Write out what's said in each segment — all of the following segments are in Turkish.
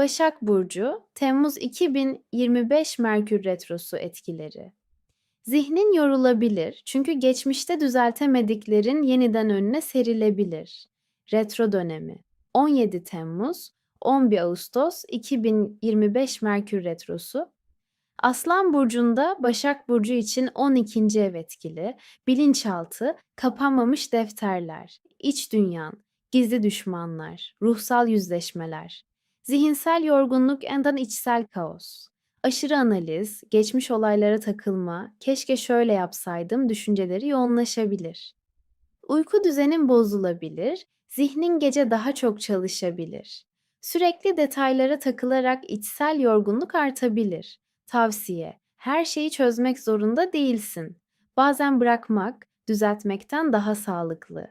Başak Burcu, Temmuz 2025 Merkür Retrosu etkileri. Zihnin yorulabilir çünkü geçmişte düzeltemediklerin yeniden önüne serilebilir. Retro dönemi 17 Temmuz 11 Ağustos 2025 Merkür Retrosu Aslan burcunda Başak burcu için 12. ev etkili, bilinçaltı, kapanmamış defterler, iç dünyan, gizli düşmanlar, ruhsal yüzleşmeler, zihinsel yorgunluk endan içsel kaos, aşırı analiz, geçmiş olaylara takılma, keşke şöyle yapsaydım düşünceleri yoğunlaşabilir. Uyku düzenin bozulabilir, zihnin gece daha çok çalışabilir. Sürekli detaylara takılarak içsel yorgunluk artabilir. Tavsiye: Her şeyi çözmek zorunda değilsin. Bazen bırakmak, düzeltmekten daha sağlıklı.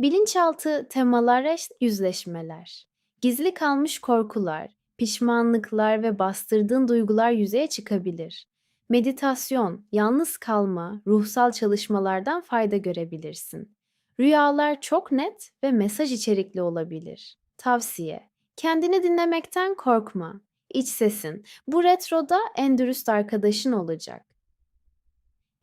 Bilinçaltı temalara yüzleşmeler. Gizli kalmış korkular, pişmanlıklar ve bastırdığın duygular yüzeye çıkabilir. Meditasyon, yalnız kalma, ruhsal çalışmalardan fayda görebilirsin. Rüyalar çok net ve mesaj içerikli olabilir. Tavsiye: Kendini dinlemekten korkma. İç sesin bu retroda en dürüst arkadaşın olacak.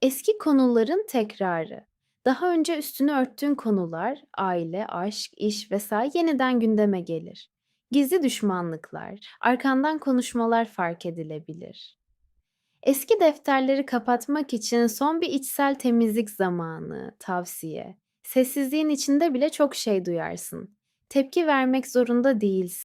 Eski konuların tekrarı. Daha önce üstünü örttüğün konular, aile, aşk, iş vesaire yeniden gündeme gelir. Gizli düşmanlıklar, arkandan konuşmalar fark edilebilir. Eski defterleri kapatmak için son bir içsel temizlik zamanı, tavsiye. Sessizliğin içinde bile çok şey duyarsın. Tepki vermek zorunda değilsin.